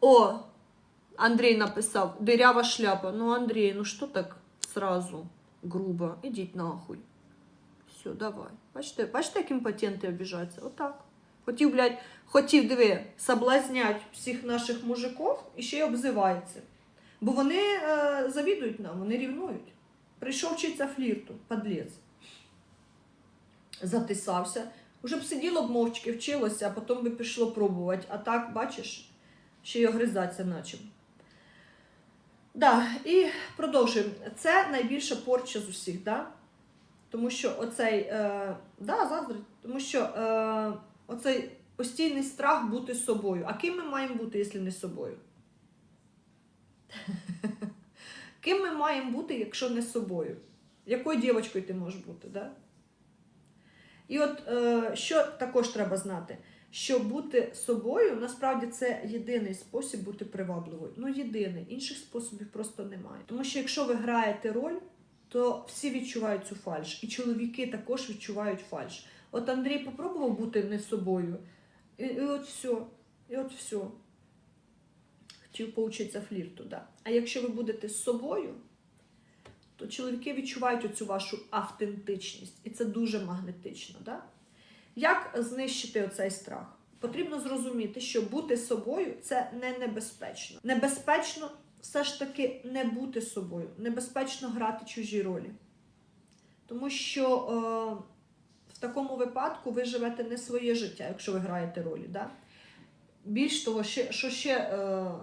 О, Андрій написав, дирява шляпа. Ну, Андрій, ну що так сразу грубо? Ідіть нахуй. Все, давай. Бачите, бачите, як імпотенти обіжаються? Отак. Хотів, блядь, хотів, диви, соблазнять всіх наших мужиків і ще й обзивається. Бо вони е, завідують нам, вони рівнують. Прийшов вчитися флірту, подлець. Затисався. Уже б сиділо б мовчки, вчилося, а потім би пішло пробувати. А так, бачиш, ще й огризатися наче. Да, і продовжуємо. Це найбільша порча з усіх, да? Тому що оцей, е, да, заздрить, тому що е, оцей постійний страх бути собою. А ким ми маємо бути, якщо не собою? Ким ми маємо бути, якщо не собою? Якою дівчинкою ти можеш бути, да? І от е, що також треба знати, що бути собою насправді це єдиний спосіб бути привабливою. Ну, єдиний, інших способів просто немає. Тому що якщо ви граєте роль, то всі відчувають цю фальш, і чоловіки також відчувають фальш. От Андрій попробував бути не собою, і, і от все, і от все. Хотів поучитися флірту, да. А якщо ви будете з собою, то чоловіки відчувають оцю вашу автентичність, і це дуже магнетично. Да? Як знищити оцей страх? Потрібно зрозуміти, що бути собою це не небезпечно. Небезпечно все ж таки не бути собою, небезпечно грати чужі ролі. Тому що е, в такому випадку ви живете не своє життя, якщо ви граєте ролі. Да? Більш того, що ще е,